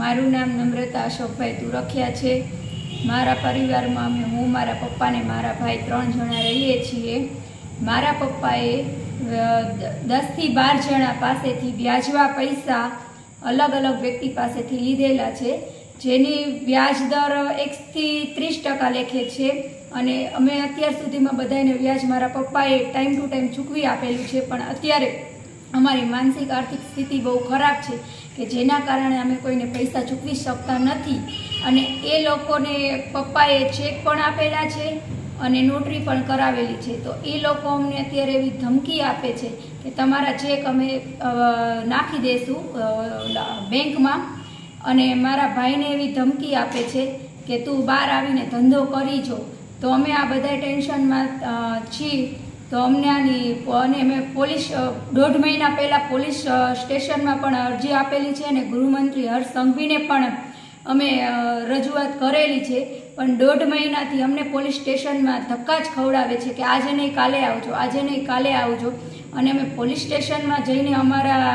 મારું નામ નમ્રતા અશોકભાઈ તુરખિયા છે. મારા પરિવારમાં અમે, હું, મારા પપ્પા ને મારા ભાઈ ત્રણ જણા રહીએ છીએ. મારા પપ્પાએ દસથી બાર જણા પાસેથી વ્યાજવા પૈસા અલગ અલગ વ્યક્તિ પાસેથી લીધેલા છે, જેની વ્યાજ દર એકથી ત્રીસ ટકા લેખે છે અને અમે અત્યાર સુધીમાં બધાને વ્યાજ મારા પપ્પાએ ટાઈમ ટુ ટાઈમ ચૂકવી આપેલું છે, પણ અત્યારે અમારી માનસિક, આર્થિક સ્થિતિ બહુ ખરાબ છે કે જેના કારણે અમે કોઈને પૈસા ચૂકવી શકતા નથી. અને એ લોકોને પપ્પાએ ચેક પણ આપેલા છે અને નોટરી પણ કરાવેલી છે. તો એ લોકો અમને અત્યારે એવી ધમકી આપે છે કે તમારા ચેક અમે નાખી દઈશું બેંકમાં. અને મારા ભાઈને એવી ધમકી આપે છે કે તું બહાર આવીને ધંધો કરી જો. તો અમે આ બધા ટેન્શનમાં છીએ. તો અમને આની અને મેં પોલીસ દોઢ મહિના પહેલાં પોલીસ સ્ટેશનમાં પણ અરજી આપેલી છે અને ગૃહમંત્રી હર્ષ સંઘવીને પણ અમે રજૂઆત કરેલી છે. પણ દોઢ મહિનાથી અમને પોલીસ સ્ટેશનમાં ધક્કા જ ખવડાવે છે કે આજે નહીં કાલે આવજો, આજે નહીં કાલે આવજો. અને અમે પોલીસ સ્ટેશનમાં જઈને અમારા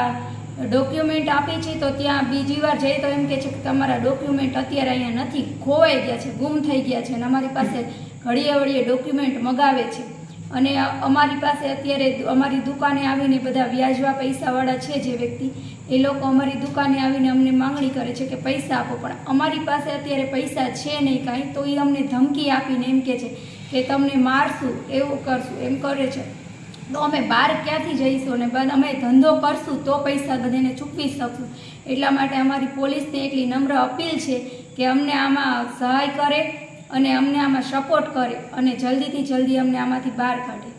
ડોક્યુમેન્ટ આપી છે તો ત્યાં બીજી વાર જઈએ તો એમ કહે છે કે તમારા ડોક્યુમેન્ટ અત્યારે અહીંયા નથી, ખોવાઈ ગયા છે, ગુમ થઈ ગયા છે અને અમારી પાસે ઘડીએ વળીએ ડોક્યુમેન્ટ મગાવે છે. અને અમારી પાસે અત્યારે અમારી દુકાને આવીને બધા વ્યાજવા પૈસાવાળા છે જે વ્યક્તિ, એ લોકો અમારી દુકાને આવીને અમને માંગણી કરે છે કે પૈસા આપો, પણ અમારી પાસે અત્યારે પૈસા છે નહીં કાંઈ, તો એ અમને ધમકી આપીને એમ કહે છે કે તમને મારશું, એવું કરશું એમ કરે છે. તો અમે બહાર ક્યાંથી જઈશું અને અમે ધંધો કરશું તો પૈસા બધાને ચૂકવી શકશું. એટલા માટે અમારી પોલીસને એટલી નમ્ર અપીલ છે કે અમને આમાં સહાય કરે અને અમને આમાં સપોર્ટ કરે અને જલ્દીથી જલ્દી અમને આમાંથી બહાર કાઢે.